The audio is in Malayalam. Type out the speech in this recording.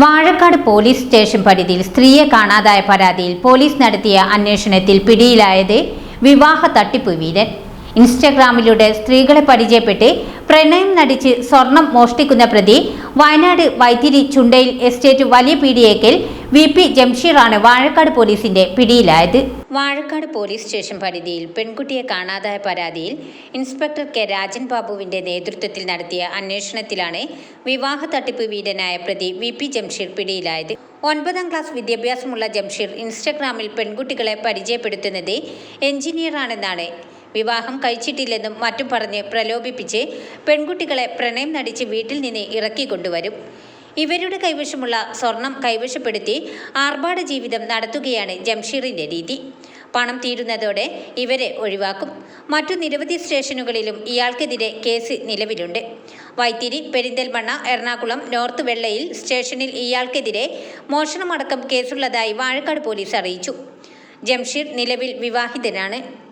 വാഴക്കാട് പോലീസ് സ്റ്റേഷൻ പരിധിയിൽ സ്ത്രീയെ കാണാതായ പരാതിയിൽ പോലീസ് നടത്തിയ അന്വേഷണത്തിൽ പിടിയിലായത് വിവാഹ തട്ടിപ്പ് വീരൻ. ഇൻസ്റ്റഗ്രാമിലൂടെ സ്ത്രീകളെ പരിചയപ്പെട്ട് പ്രണയം നടിച്ച് സ്വർണം മോഷ്ടിക്കുന്ന പ്രതി വയനാട് വൈത്തിരി ചുണ്ടയിൽ എസ്റ്റേറ്റ് വലിയ പീഡിയേക്കൽ വി പി ജംഷീറാണ് വാഴക്കാട് പോലീസിന്റെ പിടിയിലായത്. വാഴക്കാട് പോലീസ് സ്റ്റേഷൻ പരിധിയിൽ പെൺകുട്ടിയെ കാണാതായ പരാതിയിൽ ഇൻസ്പെക്ടർ കെ രാജൻ ബാബുവിന്റെ നേതൃത്വത്തിൽ നടത്തിയ അന്വേഷണത്തിലാണ് വിവാഹ തട്ടിപ്പ് വീടനായ പ്രതി വി പി ജംഷീർ പിടിയിലായത്. ഒൻപതാം ക്ലാസ് വിദ്യാഭ്യാസമുള്ള ജംഷീർ ഇൻസ്റ്റഗ്രാമിൽ പെൺകുട്ടികളെ പരിചയപ്പെടുത്തുന്നത് എഞ്ചിനീയറാണെന്നാണ് വിവാഹം കഴിച്ചിട്ടില്ലെന്നും മറ്റും പറഞ്ഞ് പ്രലോഭിപ്പിച്ച് പെൺകുട്ടികളെ പ്രണയം നടിച്ച് വീട്ടിൽ നിന്ന് ഇറക്കിക്കൊണ്ടുവരും ഇവരുടെ കൈവശമുള്ള സ്വർണം കൈവശപ്പെടുത്തി ആർഭാട ജീവിതം നടത്തുകയാണ് ജംഷീറിന്റെ രീതി. പണം തീരുന്നതോടെ ഇവരെ ഒഴിവാക്കും. മറ്റു നിരവധി സ്റ്റേഷനുകളിലും ഇയാൾക്കെതിരെ കേസ് നിലവിലുണ്ട്. വൈത്തിരി പെരിന്തൽമണ്ണ എറണാകുളം നോർത്ത് വെള്ളയിൽ സ്റ്റേഷനിൽ ഇയാൾക്കെതിരെ മോഷണമടക്കം കേസുള്ളതായി വാഴക്കാട് പോലീസ് അറിയിച്ചു. ജംഷീർ നിലവിൽ വിവാഹിതനാണ്.